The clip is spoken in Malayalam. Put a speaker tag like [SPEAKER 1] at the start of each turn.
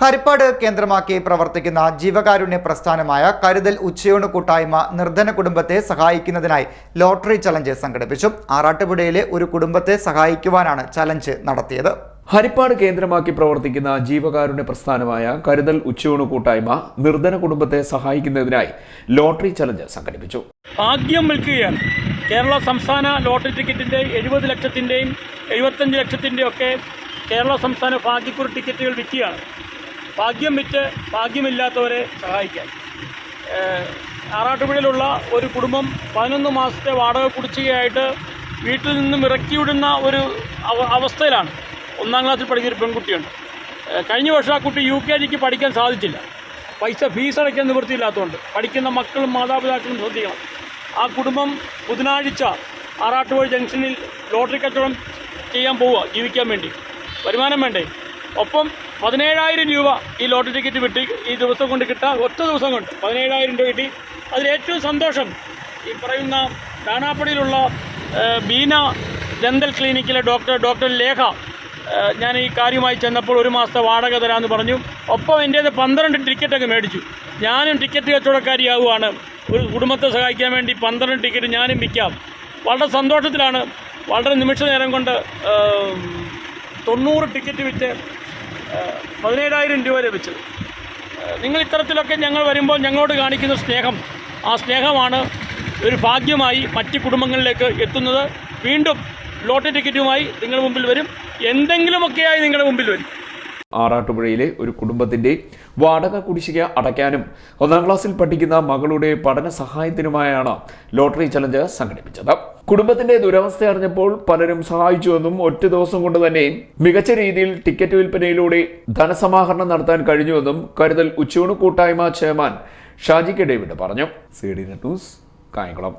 [SPEAKER 1] ഹരിപ്പാട് കേന്ദ്രമാക്കി പ്രവർത്തിക്കുന്ന ജീവകാരുണ്യ പ്രസ്ഥാനമായ കരുതൽ ഉച്ചയൂണ് കൂട്ടായ്മ നിർധന കുടുംബത്തെ സഹായിക്കുന്നതിനായി ലോട്ടറി ചലഞ്ച് സംഘടിപ്പിച്ചു. ആറാട്ടുപുഴയിലെ ഒരു കുടുംബത്തെ സഹായിക്കുവാനാണ് ചലഞ്ച് നടത്തിയത്.
[SPEAKER 2] ഹരിപ്പാട് കേന്ദ്രമാക്കി പ്രവർത്തിക്കുന്ന ജീവകാരുണ്യ പ്രസ്ഥാനമായ കരുതൽ ഉച്ചയൂണ് കൂട്ടായ്മ നിർധന കുടുംബത്തെ സഹായിക്കുന്നതിനായി ലോട്ടറി ചലഞ്ച് സംഘടിപ്പിച്ചു.
[SPEAKER 3] ഭാഗ്യം വിൽക്കുകയാണ്. കേരള സംസ്ഥാന ലോട്ടറി ടിക്കറ്റിന്റെ എഴുപത് ലക്ഷത്തിന്റെയും എഴുപത്തഞ്ച് ലക്ഷത്തിന്റെയും ഒക്കെ കേരള സംസ്ഥാന ഭാഗ്യക്കുറി ടിക്കറ്റുകൾ വിൽക്കുകയാണ്. ഭാഗ്യം വിറ്റ് ഭാഗ്യമില്ലാത്തവരെ സഹായിക്കാൻ ആറാട്ടുപുഴയിലുള്ള ഒരു കുടുംബം പതിനൊന്ന് മാസത്തെ വാടക കുടിശ്ശികയായിട്ട് വീട്ടിൽ നിന്നും ഇറക്കിവിടുന്ന ഒരു അവസ്ഥയിലാണ് ഒന്നാം ക്ലാസ്സിൽ പഠിക്കുന്ന പെൺകുട്ടിയുണ്ട്. കഴിഞ്ഞ വർഷം ആ കുട്ടി യു കെ ജിക്ക് പഠിക്കാൻ സാധിച്ചില്ല. പൈസ ഫീസ് അടയ്ക്കാൻ നിവൃത്തിയില്ലാത്തതുകൊണ്ട് പഠിക്കുന്ന മക്കളും മാതാപിതാക്കളും ശ്രദ്ധിക്കണം. ആ കുടുംബം ബുധനാഴ്ച ആറാട്ടുപുഴ ജംഗ്ഷനിൽ ലോട്ടറി കച്ചവടം ചെയ്യാൻ പോവുക ജീവിക്കാൻ വേണ്ടി. വരുമാനം വേണ്ടേ? ഒപ്പം പതിനേഴായിരം രൂപ ഈ ലോട്ടറി ടിക്കറ്റ് കിട്ടി ഈ ദിവസം കൊണ്ട് കിട്ടാൻ ഒറ്റ ദിവസം കൊണ്ട് പതിനേഴായിരം രൂപ കിട്ടി. അതിലേറ്റവും സന്തോഷം ഈ പറയുന്ന കാണാപ്പടിയിലുള്ള ബീന ദന്തൽ ക്ലിനിക്കിലെ ഡോക്ടർ ഡോക്ടർ ലേഖ ഞാൻ ഈ കാര്യമായി ചെന്നപ്പോൾ ഒരു മാസത്തെ വാടക തരാമെന്ന് പറഞ്ഞു. ഒപ്പം എന്റേത് പന്ത്രണ്ട് ടിക്കറ്റൊക്കെ മേടിച്ചു. ഞാനും ടിക്കറ്റ് കച്ചവടക്കാരിയാവുകയാണ് ഒരു കുടുംബത്തെ സഹായിക്കാൻ വേണ്ടി പന്ത്രണ്ട് ടിക്കറ്റ് ഞാനും വിൽക്കാം. വളരെ സന്തോഷത്തിലാണ്. വളരെ നിമിഷ നേരം കൊണ്ട് തൊണ്ണൂറ് ടിക്കറ്റ് വിറ്റ് പതിനേഴായിരം രൂപ ലഭിച്ചത് നിങ്ങൾ ഇത്തരത്തിലൊക്കെ ഞങ്ങൾ വരുമ്പോൾ ഞങ്ങളോട് കാണിക്കുന്ന സ്നേഹം ആ സ്നേഹമാണ് ഒരു ഭാഗ്യമായി മറ്റ് കുടുംബങ്ങളിലേക്ക് എത്തുന്നത്. വീണ്ടും ലോട്ടറി ടിക്കറ്റുമായി നിങ്ങളുടെ മുമ്പിൽ വരും. എന്തെങ്കിലുമൊക്കെയായി നിങ്ങളുടെ മുമ്പിൽ വരും.
[SPEAKER 2] ആറാട്ടുപുഴയിലെ ഒരു കുടുംബത്തിന്റെ വാടക കുടിശ്ശിക അടയ്ക്കാനും ഒന്നാം ക്ലാസ്സിൽ പഠിക്കുന്ന മകളുടെ പഠന സഹായത്തിനുമായാണ് ലോട്ടറി ചലഞ്ച് സംഘടിപ്പിച്ചത്. കുടുംബത്തിന്റെ ദുരവസ്ഥ അറിഞ്ഞപ്പോൾ പലരും സഹായിച്ചുവെന്നും ഒറ്റ ദിവസം കൊണ്ട് തന്നെ മികച്ച രീതിയിൽ ടിക്കറ്റ് വിൽപ്പനയിലൂടെ ധനസമാഹരണം നടത്താൻ കഴിഞ്ഞുവെന്നും കരുതൽ ഉച്ചയൂണ് കൂട്ടായ്മ ചെയർമാൻ ഷാജി കെ ഡേവിഡ് പറഞ്ഞു. C D news Kayamkulam.